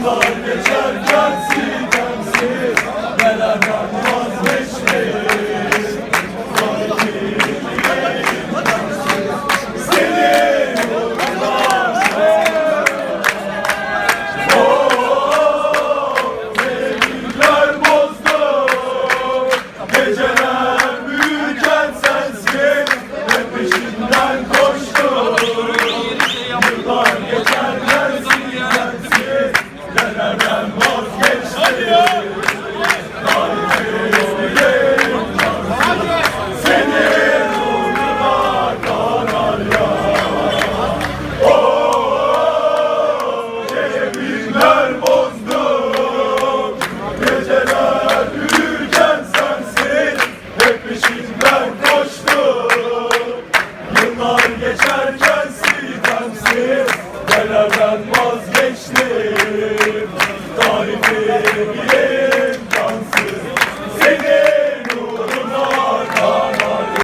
Yıllar Yıllar geçerken sitemsiz Nelerden vazgeçtim? Tarifi bile